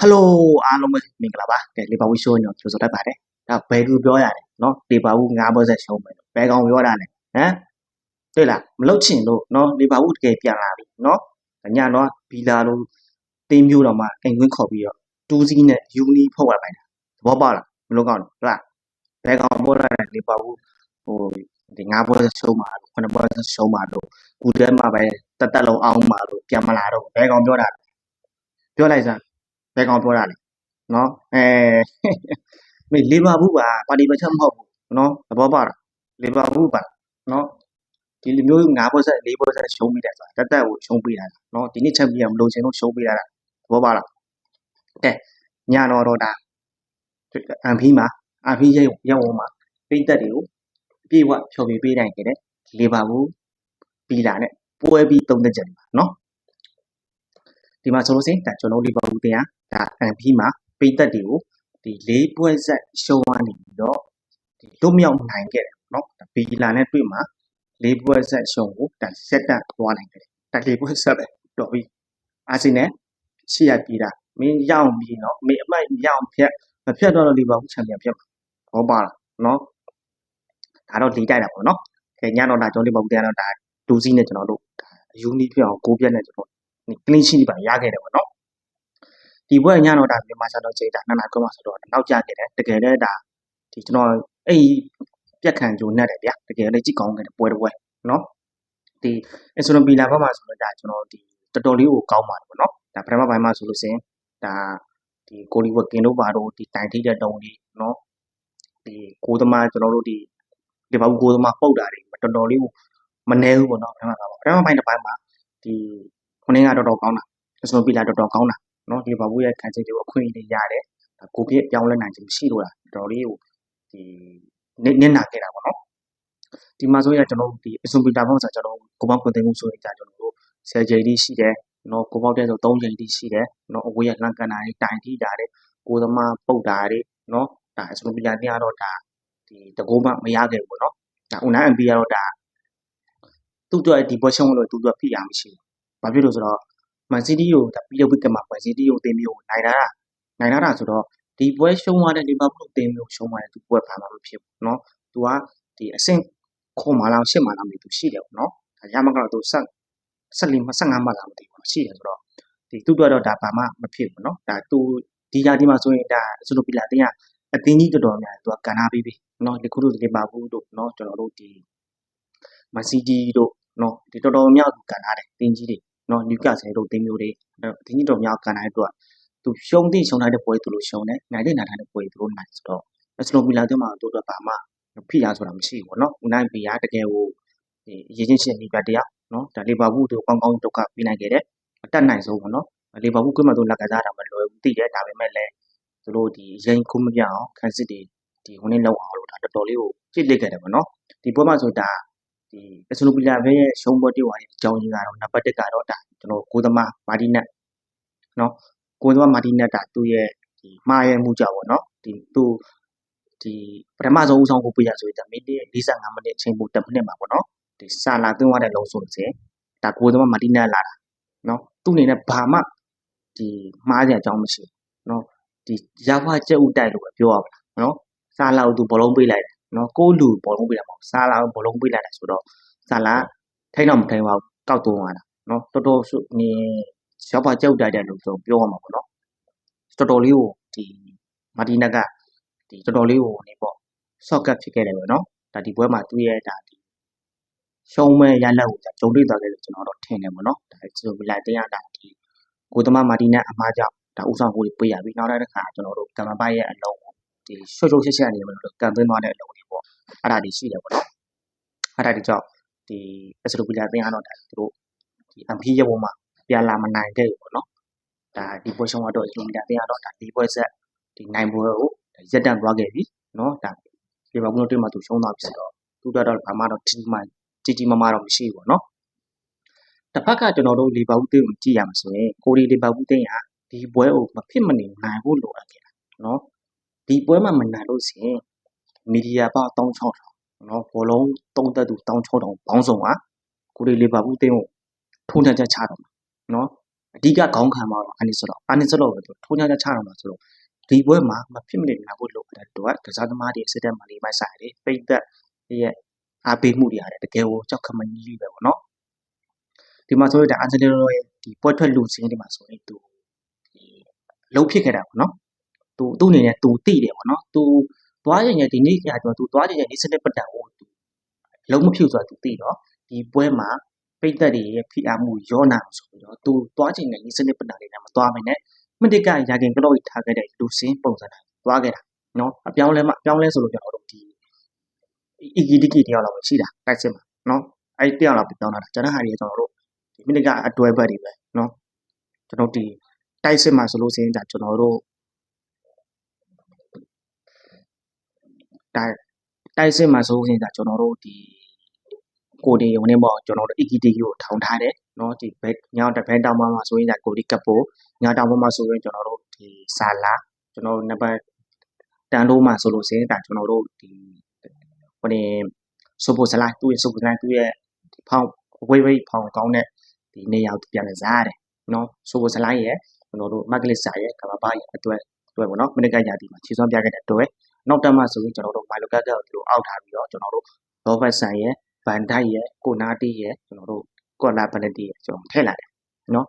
ဟယ်လိုအားလုံးပဲမင်္ဂလာပါကဲလီဗာပူးရှိုးညောကြိုဆိုတတ်ပါတယ်ဒါဘယ်သူပြောရတယ်နော်လီဗာပူး၅ပွဲဆက်ရှုံးမယ်လို့ဘယ်ကောင်ပြောတာလဲဟမ်တွေ့လားမလုတ်ချင်လို့နော်လီဗာပူးတကယ်ပြန်လာပြီနော်ညတော့ဘီလာလို့တင်းမျိုးတော်မှာအိမ်ဝင်းခေါ်ပြီးတော့တူးစီးနဲ့ယူနီဖုတ်ရပိုင်းတာသဘောပေါက်လားမလို့ကောင်းလားဟုတ်လားဘယ်ကောင်ပြောတာလဲလီဗာပူးဟိုဒီ၅ပွဲဆက်ရှုံးမှာလို့ခုနှစ်ပွဲဆက်ရှုံးမှာလို့ကူတဲမှာပဲတက်တက်လုံးအောင်မှာလို့ပြန်မလာတော့ဘယ်ကောင်ပြောတာလဲပြောလိုက်စမ်း ဘယ်ကောင်ပြောတာလဲနော်အဲမေလီဗာပူးပါပါတီမချက်မဟုတ်ဘူးနော်သဘောပေါက်လားလီဗာပူးပါနော်ဒီလိုမျိုး၅ပွဲဆက်၄ပွဲဆက်ရှုံးပြီးတယ်ဆိုတာတက်တက်ကိုရှုံးပြီးတာနော်ဒီနေ့ချန်ပီယံမလို့ချင်လို့ရှုံးပြီးတာသဘောပေါက်လားကဲညတော့တော့ဒါအန်ဖီမှာအန်ဖီရဲ့ရောက်ဝင်မှာပိတ်သက်တွေကိုအပြည့်ဝဖြော်ပြပေးနိုင်ခဲ့တယ်လီဗာပူးပီလာနဲ့ပွဲပြီးသုံးသက်ကြတယ်ပါနော်ဒီမှာဆိုလို့စင်ဒါကျွန်တော်လီဗာပူးတင်ရ ဒါ ပြီးမှ ပရိသတ်တွေကို ဒီ ၄ ပွဲဆက် ရှုံးကနေပြီးတော့ လွတ်မြောက်နိုင်ခဲ့တယ်ပေါ့နော်။ဘီလာနဲ့တွေ့မှာ ၄ ပွဲဆက်ရှုံးကို ရပ်တန့်သွားနိုင်ခဲ့တယ်။ဒါ ၄ ပွဲဆက်ပဲ။တော်ပြီ။အာဆင်နယ် ရှေ့ကပြေးတာ။မင်းရအောင်ပြေးနော်။မင်း အမှတ်ရအောင်ဖြတ်။မဖြတ်တော့ လီဗာပူး ချန်ပီယံဖြစ်မှာ။သဘောပါလား။နော်။ဒါတော့ လေးတိုက်တာပေါ့နော်။ညတော့ လီဗာပူးကတော့ ဒိုးစည်းနဲ့ အရူးနည်းဖြစ်အောင် ဂိုးပြတ်နဲ့ clean sheet တွေ ဘာတွေ ရခဲ့တယ်ပေါ့နော် ဒီဘွဲ့ညတော့ဒါမြန်မာစံတော်ချိန်ဒါနှစ်နာရီခွဲမှဆိုတော့နောက်ကျခဲ့တယ်တကယ်လည်းဒါဒီကျွန်တော်အဲ့ပြက်ခံကြုံနဲ့တယ်ဗျာတကယ်လည်းကြည့်ကောင်းခဲ့တယ်ပွဲတစ်ပွဲနော်ဒီအဆိုလိုပီလာဘက်မှာဆိုတော့ဒါကျွန်တော်ဒီတော်တော်လေးကိုကောင်းပါတယ်ပေါ့နော်ဒါပထမပိုင်းမှာဆိုလို့စင်ဒါဒီကိုလီဝကင်တို့ပါတော့ဒီတိုင်ထိတဲ့တုံးလေးနော်ဒီကိုသမားကျွန်တော်တို့ဒီဒီဘောက်ကိုသမားပုတ်တာတွေတော်တော်လေးကိုမနှဲဘူးပေါ့နော်ပထမပိုင်းပထမပိုင်းတစ်ပိုင်းမှာဒီခုနကတော်တော်ကောင်းတာအဆိုလိုပီလာတော်တော်ကောင်းတာ နော်ဒီဘာဘူးရဲ့ခံချက်တွေကိုအခွင့်အရေးရတယ်ဒါကိုပြည့်ပြောင်းလဲနိုင်ခြင်းမရှိတော့တာတော်တော်လေးကိုဒီနစ်နစ်နာခဲ့တာပေါ့နော်ဒီမှာဆိုရကျွန်တော်ဒီအစွန်ပီတာဘောက်ဆိုကျွန်တော်ကိုပေါက်ခွင့်သိမ်းမှုဆိုရင်ကြာကျွန်တော်တို့ဆယ်ချိန်တိရှိတယ်နော်ကိုပေါက်တဲ့ဆို3ချိန်တိရှိတယ်နော်အဝေးရလန့်ကန်တာတွေတိုင်ထိတာတွေကိုသမားပုတ်တာတွေနော်ဒါအစွန်ပီတာတရားတော့ဒါဒီတကောမှမရခဲ့ဘူးပေါ့နော်ဒါဦးနာအမ်ပီကတော့ဒါသူ့အတွက်ဒီပွဲရှုံးလို့သူ့အတွက်ဖိအားမရှိဘူးဘာဖြစ်လို့ဆိုတော့ မန်စီးတီးကိုဒါပြီးတော့ဝစ်ကမှာမန်စီးတီးကိုအသင်းမျိုးကိုနိုင်လာတာနိုင်လာတာဆိုတော့ဒီပွဲရှုံးသွားတဲ့လီဗာပူးအသင်းမျိုးရှုံးသွားတဲ့သူပွဲဘာမှမဖြစ်ဘူးเนาะသူကဒီအဆင့်ခုမှလောက်ရှစ်မှလောက်နေသူရှိတယ်ပေါ့เนาะဒါရမကတော့သူဆက်ဆက်လီ15မှလောက်မသိဘူးရှိတယ်ဆိုတော့ဒီသူ့အတွက်တော့ဒါဘာမှမဖြစ်ဘူးเนาะဒါသူဒီရာဒီမှာဆိုရင်ဒါဆိုလိုပီလာတင်းကအသင်းကြီးတော်တော်များသူကကန်နာပြီးပြီเนาะဒီခုတို့လီဗာပူးတို့เนาะကျွန်တော်တို့ဒီမန်စီးတီးတို့เนาะဒီတော်တော်များသူကန်နာတယ်တင်းကြီးတွေ နော်နျူကာဆယ်တို့တင်းမျိုးတွေအဲ့ဒီနေ့တော့မြောက်ကန်တိုင်းအတွက်သူရှုံးတိရှုံးလိုက်တဲ့ပွဲသူလို့ရှုံးတယ်နိုင်တဲ့နိုင်တဲ့ပွဲသူလို့နိုင်ဆိုတော့အစလိုမီလာတို့မှာတို့တော့ဘာမှဖိအားဆိုတာမရှိဘူးပေါ့နော်ဦးနိုင်ပီယာတကယ်ကိုဒီအရေးချင်းချင်းမိပြတရားနော်ဒါလီဗာပူးတို့ကောင်းကောင်းဒုက္ခပေးနိုင်ခဲ့တယ်အတက်နိုင်ဆုံးပေါ့နော်လီဗာပူးကွင်းမှာတို့လက်ကစားတာမလွယ်ဘူးသိတယ်ဒါပေမဲ့လည်းသူတို့ဒီရင်ခုမပြအောင်ခန်းစစ်တွေဒီဟိုနေ့လောက်အောင်လို့ဒါတော်တော်လေးကိုကြည့်လက်ခဲ့တယ်ပေါ့နော်ဒီပွဲမှာဆိုဒါ ဒီအစလိုပီလာဘဲရဲ့ရှုံးပွဲတွေဝါအကြောင်းကြီးကတော့နံပါတ်1ကတော့ဒါကျွန်တော်ကိုသမားမာတီနက်နော်ကိုသမားမာတီနက်ဒါသူ့ရဲ့ဒီမှားရဲ့မှုကြောင့်ပေါ့နော်ဒီသူဒီပထမဆုံးဦးဆောင်ကိုပြရဆိုရင်ဒါမိနစ်45မိနစ်အချိန်ပို10မိနစ်မှာပေါ့နော်ဒီစာလာသွင်းသွားတဲ့လုံးဆိုလို့စင်ဒါကိုသမားမာတီနက်လာတာနော်သူ့အနေနဲ့ဘာမှဒီမှားကြအကြောင်းမရှိဘူးနော်ဒီရဖကြက်ဥတိုက်လို့ပဲပြောရပါလားနော်စာလာကိုသူဘောလုံးပေးလိုက်တယ် နော်ကိုလူဘောလုံးပေးတာမဟုတ်စာလာကိုဘောလုံးပေးလိုက်တယ်ဆိုတော့စာလာထိတော့မထိပါဘူးကောက်သွင်းသွားတာနော်တော်တော်နေရောက်ပါကြောက်တိုက်တယ်လို့ဆိုပြောရမှာပေါ့နော်တော်တော်လေးကိုဒီမာတီနက်ကဒီတော်တော်လေးကိုနေပေါ့ဆော့ကတ်ဖြစ်ခဲ့တယ်ပဲနော်ဒါဒီပွဲမှာသူ့ရဲ့ဒါဒီရှုံးမဲ့ရလက်ကိုဂျုံတွေ့သွားခဲ့လို့ကျွန်တော်တော့ထင်တယ်ပေါ့နော်ဒါဆိုပြီးလိုက်တရားဒါဒီကိုသမားမာတီနက်အမားကြောင့်ဒါဥဆောင်ကိုပေးရပြီးနောက်တဲ့ခါကျွန်တော်တို့ကမ္ဘာပိုက်ရဲ့အလုံးကိုဒီရှော့ရှော့ချက်ချက်အနေနဲ့လို့ကန်သွင်းသွားတဲ့အလုံးတွေပေါ့ အဲ့ဒါတွေရှိတယ်ပေါ့နော်အဲ့ဒါတွေကြောင့်ဒီအစလိုပီလာတင်ကတော့ဒါသူတို့ဒီ MP ရဲ့ပုံမှာပြန်လာမနိုင်ခဲ့ဘူးပေါ့နော်ဒါဒီ position ကတော့အစလိုပီလာတင်ကတော့ဒါဒီပွဲဆက်ဒီနိုင်ပွဲကိုရက်တန့်သွားခဲ့ပြီနော်ဒါဒီဘာဘူးတို့တွေ့မှသူရှုံးသွားပြီဆိုတော့သူတို့တော့ဘာမှတော့တီမှတီတီမမတော့မရှိဘူးပေါ့နော်တစ်ဖက်ကကျွန်တော်တို့လီဗာပူးတင်းကိုကြည့်ရမှာဆိုရင်ကိုရီလီဗာပူးတင်းကဒီပွဲကိုမဖြစ်မနေနိုင်ဖို့လိုအပ်ခဲ့တာနော်ဒီပွဲမှာမနိုင်လို့ဆိုရင် မီဒီယာပေါ1600နော်ဘောလုံးတုံးသက်သူ16000ဘောင်းဆောင်ကကိုရီလီဗာပူးတင်းကိုထုံးထက်ချက်ချတော့မှာနော်အဓိကခေါင်းခံမှာတော့အာနိစလောအာနိစလောပဲသူထုံးခြားခြားချတော့မှာဆိုတော့ဒီပွဲမှာမဖြစ်မနေလာဖို့လိုတဲ့တော့ကစားသမားတွေစစ်တပ်မှလေးမိုက်ဆိုင်တွေပိတ်သက်ရဲ့အားပေးမှုတွေရတယ်တကယ်ကိုကြောက်ခမကြီးလေးပဲပေါ့နော်ဒီမှာဆိုရင်ဒါအန်ဂျယ်လိုရဲ့ဒီပွဲထွက်လူစင်းဒီမှာဆိုရင်သူဒီလုံးဖြစ်ခဲ့တာပေါ့နော်သူသူ့အနေနဲ့သူတိတယ်ပေါ့နော်သူ သွားရင်လည်းဒီနေ့ကြာတော့သူသွားရင်လည်းဒီစနစ်ပတ်တန်ကိုသူလုံးမဖြူဆိုတာသူသိတော့ဒီပွဲမှာပိတ်သက်တွေရဲ့ဖိအားမှုရောနာဆိုပြီးတော့သူသွားချင်တဲ့ဒီစနစ်ပတ်တန်လေးနဲ့မသွားမနဲ့မတိကရာခင်ကလော့ထားခဲ့တဲ့လူစင်းပုံစံတိုင်းသွားခဲ့တာနော်အပြောင်းလဲမှအပြောင်းလဲဆိုလို့ကျွန်တော်တို့ဒီအီဂီဒီကီတယောက်လောက်ပဲရှိတာတိုက်စစ်မှာနော်အဲ့တယောက်လောက်ပြောင်းလာတာကျွန်တော်ဟာတွေကျွန်တော်တို့ဒီမိနစ်ကအတွဲဘက်တွေပဲနော်ကျွန်တော်ဒီတိုက်စစ်မှာဆိုလို့ရှိရင်ဒါကျွန်တော်တို့ တိုက်တိုက်စစ်မှာဆိုလို့ရှိရင်ဒါကျွန်တော်တို့ဒီကိုဒီဝင်နေပေါ့ကျွန်တော်တို့ EKT ကိုထောင်ထားတယ်နော်ဒီဘက်ညောင်းတစ်ဘက်တောင်မှာဆိုရင်ဒါကိုဒီကပ်ပိုညောင်းတောင်မှာဆိုရင်ကျွန်တော်တို့ဒီဆာလာကျွန်တော်တို့နံပါတ်တန်တိုးမှာဆိုလို့ရှိရင်ဒါကျွန်တော်တို့ဒီဟိုနေဆိုပိုစလိုက်သူ့ရဲ့ဆိုပိုစလိုက်သူ့ရဲ့ဒီဖောင်းဝိတ်ဝိတ်ဖောင်းကောင်းတဲ့ဒီနေရာကိုပြန်လည်စားရတယ်နော်ဆိုပိုစလိုက်ရဲ့ကျွန်တော်တို့မက်ကလစ်စာရဲ့ကဘာဘာရဲ့အတွက်အတွက်ပေါ့နော်မနစ်ကရာတီမှာခြေစွမ်းပြခဲ့တဲ့အတွက် နောက်တက်မှဆိုရင်ကျွန်တော်တို့မိုင်လိုကတ်ကကိုဒီလိုအောက်ထားပြီးတော့ကျွန်တော်တို့လောဘတ်ဆန်ရဲ့ဗန်ဒိုက်ရဲ့ကိုနာတီရဲ့ကျွန်တော်တို့ကော်လာဘလက်တီရဲ့ကျွန်တော်ထည့်လိုက်တယ်နော်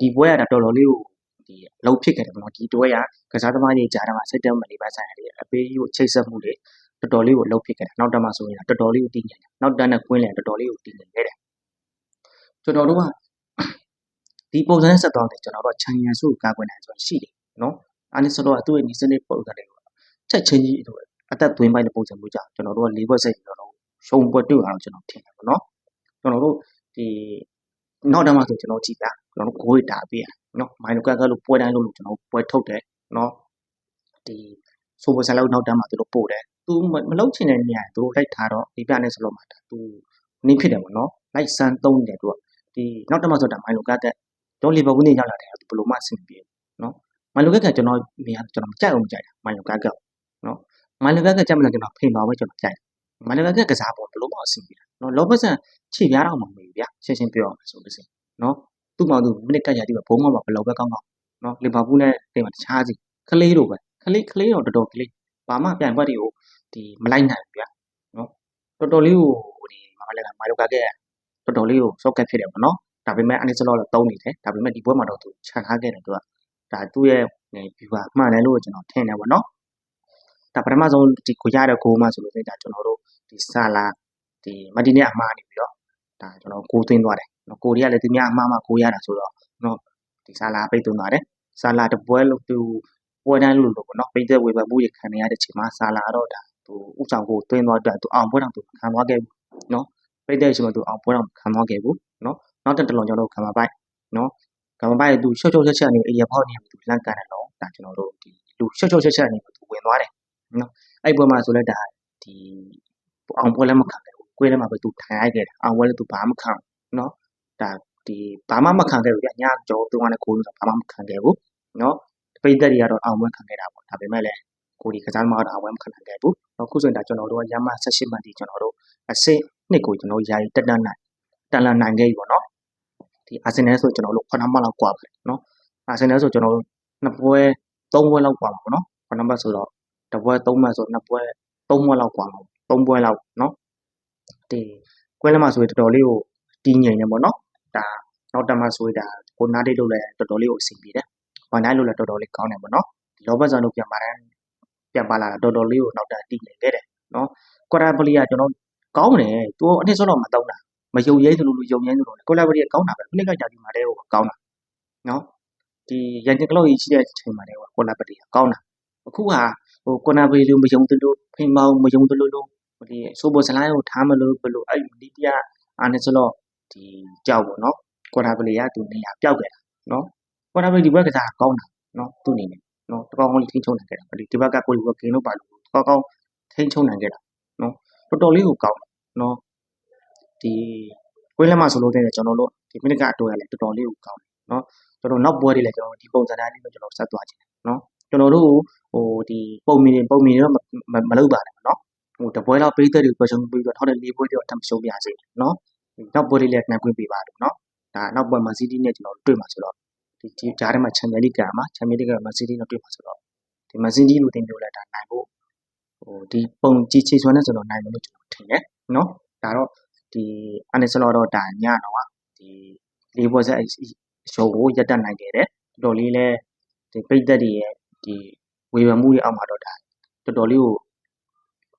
ဒီပွဲကတော်တော်လေးကိုဒီအလုံးဖြစ်ခဲ့တယ်ပေါ့နော်ဒီတွဲကကစားသမားတွေကြားထဲမှာစိတ်တမလီပါဆိုင်ရတယ်အပေးကိုချိတ်ဆက်မှုတွေတော်တော်လေးကိုအလုံးဖြစ်ခဲ့တယ်နောက်တက်မှဆိုရင်တော်တော်လေးကိုတည်ငြိမ်တယ်နောက်တက်နဲ့ကွင်းလည်းတော်တော်လေးကိုတည်ငြိမ်ခဲ့တယ်ကျွန်တော်တို့ကဒီပုံစံနဲ့ဆက်သွားတယ်ကျွန်တော်တို့ချန်ရန်စုကာကွယ်နိုင်ဆိုရှိတယ်နော်အာနိဆိုတော့သူ့ရဲ့ဒီစနစ်ပုံစံတွေကို ချက်ချင်းကြီးအသက်သွင်းပိုင်းတဲ့ပုံစံမျိုးကြောင့်ကျွန်တော်တို့ကလေးဘက်စိတ်ကျွန်တော်တို့ရှုံပွဲတွေ့ရအောင်ကျွန်တော်ထင်တယ်ပေါ့နော်ကျွန်တော်တို့ဒီနောက်တန်းမှာဆိုကျွန်တော်ကြည့်တာကျွန်တော်တို့ကိုယ်တာပေးရနော်မိုင်လိုကတ်ကလို့ပွဲတိုင်းလို့ကျွန်တော်ပွဲထုတ်တယ်နော်ဒီဆိုပေါ်ဆန်လောက်နောက်တန်းမှာသူတို့ပို့တယ်သူမလုံးချင်တဲ့နေရာသူတို့လိုက်ထားတော့ဒီပြနဲ့ဆိုလို့မှာသူနင်းဖြစ်တယ်ပေါ့နော်လိုက်စမ်းသုံးတယ်သူကဒီနောက်တန်းမှာဆိုတာမိုင်လိုကတ်တဲ့တော့လီဗာပူးနေရောက်လာတယ်သူဘယ်လိုမှအဆင်ပြေနော်မိုင်လိုကတ်ကကျွန်တော်မြင်ကျွန်တော်မကြိုက်အောင်မကြိုက်တာမိုင်လိုကတ်က နော်မိုင်လိုကတ်ကကြက်မလားကျွန်တော်ဖိန်ပါပဲကျွန်တော်ကြိုက်မန်လကကစားပေါ်ဘလို့မအဆင်ပြေနော်လောဘဆန်ခြေပြားတော့မှမမေးဗျာရှင်းရှင်းပြောအောင်ဆိုလို့ရှိရင်နော်သူ့မောင်သူမိနစ်ကတ်ရတိပဲဘုံမှာဘယ်လောက်ပဲကောင်းကောင်းနော်လီဗာပူးနဲ့တင်မှာတခြားစီကလေးတို့ပဲကလေးကလေးတော့တော်တော်ကလေးဘာမှပြန်ဘက်တွေကိုဒီမလိုက်နိုင်ဘူးဗျာနော်တော်တော်လေးကိုဒီမလဲလားမိုင်လိုကကတော်တော်လေးကိုစော့ကက်ဖြစ်တယ်ပေါ့နော်ဒါပေမဲ့အနိစလောတော့တုံးနေတယ်ဒါပေမဲ့ဒီဘွဲမှာတော့သူခြံထားခဲ့တယ်သူကဒါသူ့ရဲ့ဗျူဟာမှန်တယ်လို့ကျွန်တော်ထင်တယ်ပေါ့နော် ဒါပထမဆုံးဒီကိုရတဲ့ဂိုးမှဆိုလို့ဒါကျွန်တော်တို့ ဒီဆာလာဒီမတီနဲ့အမှားနေပြီးတော့ ဒါကျွန်တော်ကိုသွင်းသွားတယ်နော်ကိုရီးယားလည်း သူများအမှားမှကိုရတာဆိုတော့နော်ဒီဆာလာပိတ်သွင်းသွားတယ်ဆာလာတပွဲလို့သူပွဲတိုင်းလို့လို့ပေါ့နော် ပိတ်သက်ဝေဖန်မှုရခံရတဲ့ချိန်မှာဆာလာတော့ ဒါသူဥဆောင်ကိုသွင်းသွားတော့သူအောင်ပွဲတော်သူခံသွားခဲ့ဘူးနော် ပိတ်တဲ့အချိန်မှာ သူအောင်ပွဲတော်ခံသွားခဲ့ဘူးနော် နောက်တစ်တလုံး ကျွန်တော်တို့ခံမပိုက်နော်ကမ္ဘာ့ရဲ့သူရှော့ရှော့ချက်ချက်နေအရာဖောက်နေ သူလန့်ကန်တယ်တော့ဒါကျွန်တော်တို့ ဒီလူရှော့ရှော့ချက်ချက်နေသူဝင်သွားတယ် နော်အဲ့ပွဲမှာဆိုလဲဒါဒီအောင်ပွဲလည်းမခံခဲ့ဘူးကွေးထဲမှာပဲသူထိုင်လိုက်ခဲ့တယ်အောင်ပွဲလည်းသူဘာမှမခံဘူးနော်ဒါဒီဘာမှမခံခဲ့ဘူးဗျညကြောသူကလည်းကိုယ်ဆိုဘာမှမခံခဲ့ဘူးနော်ပိတ်သက်တွေကတော့အောင်ပွဲခံခဲ့တာပေါ့ဒါပေမဲ့လည်းကိုဒီကစားသမားတော့အောင်ပွဲမခံနိုင်ခဲ့ဘူးအခုဆိုရင်ဒါကျွန်တော်တို့ကရမ18မှတ်ဒီကျွန်တော်တို့အဆင့်နှစ်ကိုကျွန်တော်ယာယီတက်တက်နိုင်တက်လာနိုင်ခဲ့ပြီပေါ့နော်ဒီအာဆင်နယ်ဆိုကျွန်တော်တို့9မှတ်လောက်กว่าပါတယ်နော်အာဆင်နယ်ဆိုကျွန်တော်တို့နှစ်ပွဲသုံးပွဲလောက်กว่าပါပေါ့နော်9မှတ်ဆိုတော့ တပွဲ3မှတ်ဆိုနှစ်ပွဲ3ပွဲလောက်กว่าပါ3ပွဲလောက်နော်ဒီကွဲလက်မဆိုရင်တော်တော်လေးကိုတီးငိမ်နေပေါ့နော်ဒါနောက်တက်မှဆိုရင်ဒါကိုနားတိတ်လို့လည်းတော်တော်လေးကိုအဆင်ပြေတယ်ဝန်တိုင်းလို့လည်းတော်တော်လေးကောင်းတယ်ပေါ့နော်ဒီလောဘဆန်လို့ပြန်ပါတဲ့ပြန်ပါလာတာတော်တော်လေးကိုနောက်တက်တီးငိမ်ခဲ့တယ်နော်ကွာရာပလီကကျွန်တော်ကောင်းတယ်သူအနှစ်ဆုံးတော့မတောင်းတာမယုံရဲသလိုလိုယုံရဲသလိုကွာရာပလီကကောင်းတာပဲခုနှစ်ကကြာဒီမှာတည်းကိုကောင်းတာနော်ဒီရန်တင်ကလော့ကြီးရှိတဲ့အချိန်မှာတည်းကကွာရာပလီကကောင်းတာအခုက ဟိုကွာရာပလီလိုမယုံသလိုဖိမောင်မယုံသလိုလိုဒီဆိုဘောဇလိုင်းကိုထားမလို့ဘလို့အဲ့ဒီတရအာနေစလော့ဒီကြောက်ပေါ့နော်ကွာတာပလီကသူနေရာပျောက်ခဲ့တာနော်ကွာတာပလီဒီဘက်ကစားကောင်းတာနော်သူ့အနေနဲ့နော်တကောင်းကောင်းလေးထိချုံနိုင်ခဲ့တာဒီဒီဘက်ကကိုလီကဂိမ်းလို့ပါလို့တကောင်းကောင်းထိချုံနိုင်ခဲ့တာနော်တော်တော်လေးကိုကောင်းတယ်နော်ဒီကွင်းလက်မဆိုလို့တဲ့ကျွန်တော်တို့ဒီမိနစ်ကအတိုးရလဲတော်တော်လေးကိုကောင်းတယ်နော်ကျွန်တော်နောက်ပွဲတွေလည်းကျွန်တော်ဒီပုံစံတိုင်းလေးကိုကျွန်တော်ဆက်သွားခြင်းနော်ကျွန်တော်တို့ ဟိုဒီပုံမီပုံမီတော့မလုပ်ပါနဲ့နော်ဟိုတပွဲတော့ပေးသက်တွေပွဲရှုံးပြီးတော့ထောက်တဲ့လေးပွဲတွေတော့ထပ်မရှုံးပြစေနော်နောက်ပွဲလေးလည်းနှံခွင့်ပေးပါလို့နော်ဒါနောက်ပွဲမှာစီးတီးနဲ့ကျွန်တော်တွေ့မှာဆိုတော့ဒီဒီဂျားထဲမှာချန်ပီယံလိကန်မှာချန်ပီယံလိကမန်စီးတီးနဲ့တွေ့မှာဆိုတော့ဒီမန်စီးတီးလို့တင်ပြလိုက်တာနိုင်ဖို့ဟိုဒီပုံကြီးချေစွမ်းနဲ့ဆိုတော့နိုင်မယ်လို့ကျွန်တော်ထင်တယ်နော်ဒါတော့ဒီအန်နစ်ဆလောတော့ဒါညတော့ဒီလေးပွဲဆက်အရှုံးကိုရပ်တန့်နိုင်ခဲ့တယ်တော်တော်လေးလဲဒီပိတ်သက်တွေရဲ့ဒီ ဝေဖန်မှုတွေအောက်မှာတော့ဒါတော်တော်လေးကို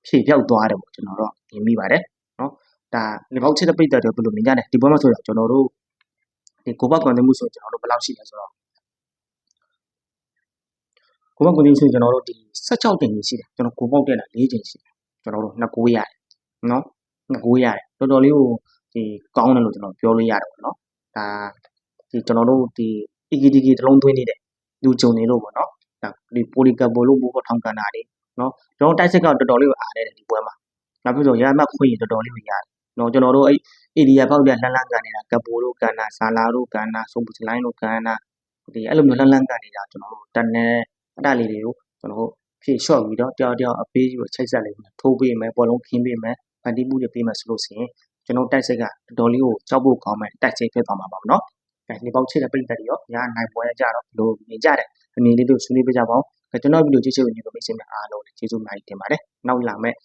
ဖြေပြောက်သွားတယ်ပေါ့ကျွန်တော်တော့မြင်မိပါတယ်နော်ဒါလေပေါက်ချစ်တဲ့ပိတ်သက်တွေဘယ်လိုမြင်ကြလဲဒီပွဲမှာဆိုတော့ကျွန်တော်တို့ဒီကိုပတ်ကွန်တဲ့မှုဆိုကျွန်တော်တို့ဘယ်လောက်ရှိလဲဆိုတော့ကိုပတ်ကွန်တဲ့ဆိုကျွန်တော်တို့ဒီ16တင်ကြီးရှိတယ်ကျွန်တော်ကိုပေါက်တက်တာ4တင်ရှိတယ်ကျွန်တော်တို့2ကိုရတယ်နော်2ကိုရတယ်တော်တော်လေးကိုဒီကောင်းတယ်လို့ကျွန်တော်ပြောလို့ရတယ်ပေါ့နော်ဒါဒီကျွန်တော်တို့ဒီ EKDK တလုံးသွင်းနေတဲ့လူကြုံနေလို့ပေါ့နော် ဒါဒီပိုလီကပ်ဘောလို့ဘောထောင်ကန်တာတွေနော်ကျွန်တော်တိုက်စစ်ကတော်တော်လေးကိုအားနေတယ်ဒီပွဲမှာနောက်ပြီးတော့ရမတ်ခွင့်တော်တော်လေးကိုရတယ်နော်ကျွန်တော်တို့အဲ့ area ပေါက်တဲ့လှမ်းလှမ်းကန်နေတာကပ်ဘောလို့ကန်တာဆာလာလို့ကန်တာစုံပစလိုင်းလို့ကန်တာဒီအဲ့လိုမျိုးလှမ်းလှမ်းကန်နေတာကျွန်တော်တို့တန်နေအတလေးတွေကိုကျွန်တော်တို့ဖြည့်လျှော့ပြီးတော့တယောက်တယောက်အပေးပြီးချိတ်ဆက်လိုက်မယ်ထိုးပေးမယ်ပေါ်လုံးခင်းပေးမယ်ဖန်တီးမှုတွေပေးမယ်ဆိုလို့ရှိရင်ကျွန်တော်တိုက်စစ်ကတော်တော်လေးကိုကြောက်ဖို့ကောင်းမယ်တိုက်စစ်ဖြစ်သွားမှာပါနော် အဲဒီပေါက်ချစ်တဲ့ပြိတ္တတွေရောညာနိုင်ပွဲကြတော့ဘလို့မြင်ကြတယ်အမြင်လေးတို့ဆွေးနွေးပြကြပါဦးအဲကျွန်တော်ဗီဒီယိုကြည့်ချင်တဲ့ညီကိုမိတ်ဆွေများအားလုံးကျေးဇူးများတင်ပါတယ်နောက်လာမယ့်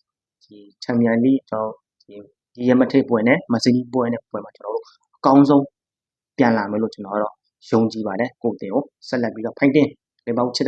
ဒီချန်ပီယံလိကျွန်တော်ဒီဒီရမထိတ်ပွဲနဲ့မစီနီပွဲနဲ့ပွဲမှာကျွန်တော်တို့အကောင်းဆုံးပြန်လာမယ်လို့ကျွန်တော်ကတော့ယုံကြည်ပါတယ်ကိုယ်တင်ကိုဆက်လက်ပြီးတော့ဖိုင်တင်ဒီပေါက်ချစ်တဲ့